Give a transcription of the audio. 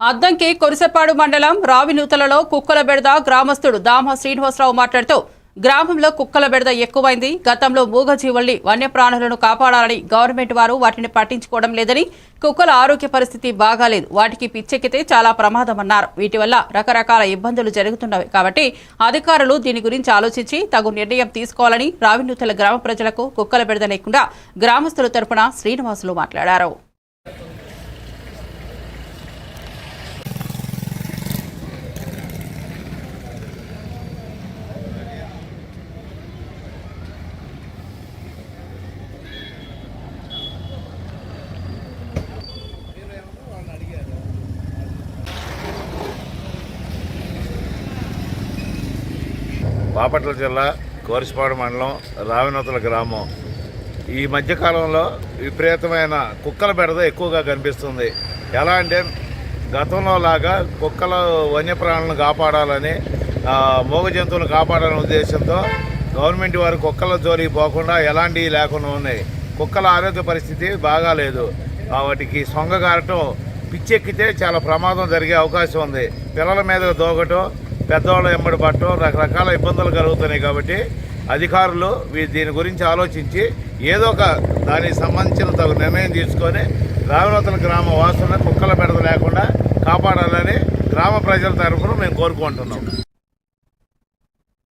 అద్దంకి కొరిసెపాడు మండలం రావినూతలలో కుక్కల బెడద గ్రామస్తుడు దామ శ్రీనివాసరావు మాట్లాడుతూ గ్రామంలో కుక్కల బెడద ఎక్కువైంది. గతంలో మూగజీవుల్ని వన్యప్రాణులను కాపాడాలని గవర్నమెంట్ వారు వాటిని పట్టించుకోవడం లేదని కుక్కల ఆరోగ్య పరిస్థితి బాగాలేదు. వాటికి పిచ్చెక్కితే చాలా ప్రమాదమన్నారు. వీటి వల్ల రకరకాల ఇబ్బందులు జరుగుతున్నవి కాబట్టి అధికారులు దీని గురించి ఆలోచించి తగు నిర్ణయం తీసుకోవాలని రావినూతల గ్రామ ప్రజలకు కుక్కల బెడద లేకుండా గ్రామస్తుల తరపున శ్రీనివాసులు మాట్లాడారు. బాపట్ల జిల్లా కోరిసిపాడు మండలం రావినూతల గ్రామం. ఈ మధ్యకాలంలో విపరీతమైన కుక్కల బెడద ఎక్కువగా కనిపిస్తుంది. ఎలా అంటే గతంలో లాగా కుక్కలు వన్యప్రాణులను కాపాడాలని మూగ జంతువులను కాపాడాలనే ఉద్దేశంతో గవర్నమెంట్ వారు కుక్కల జోలికి పోకుండా ఎలాంటివి లేకుండా ఉన్నాయి. కుక్కల ఆరోగ్య పరిస్థితి బాగాలేదు వాటికి సొంగ కారటం పిచ్చెక్కితే చాలా ప్రమాదం జరిగే అవకాశం ఉంది. పిల్లల మీద దూకటం పెద్దవాళ్ళు ఎంబడి పట్టడం రకరకాల ఇబ్బందులు కలుగుతున్నాయి కాబట్టి అధికారులు వీ- దీని గురించి ఆలోచించి ఏదో ఒక దానికి సంబంధించిన తగు నిర్ణయం తీసుకొని రావినూతల గ్రామ వాసులను కుక్కల బెడద లేకుండా కాపాడాలని గ్రామ ప్రజల తరఫున మేము కోరుకుంటున్నాం.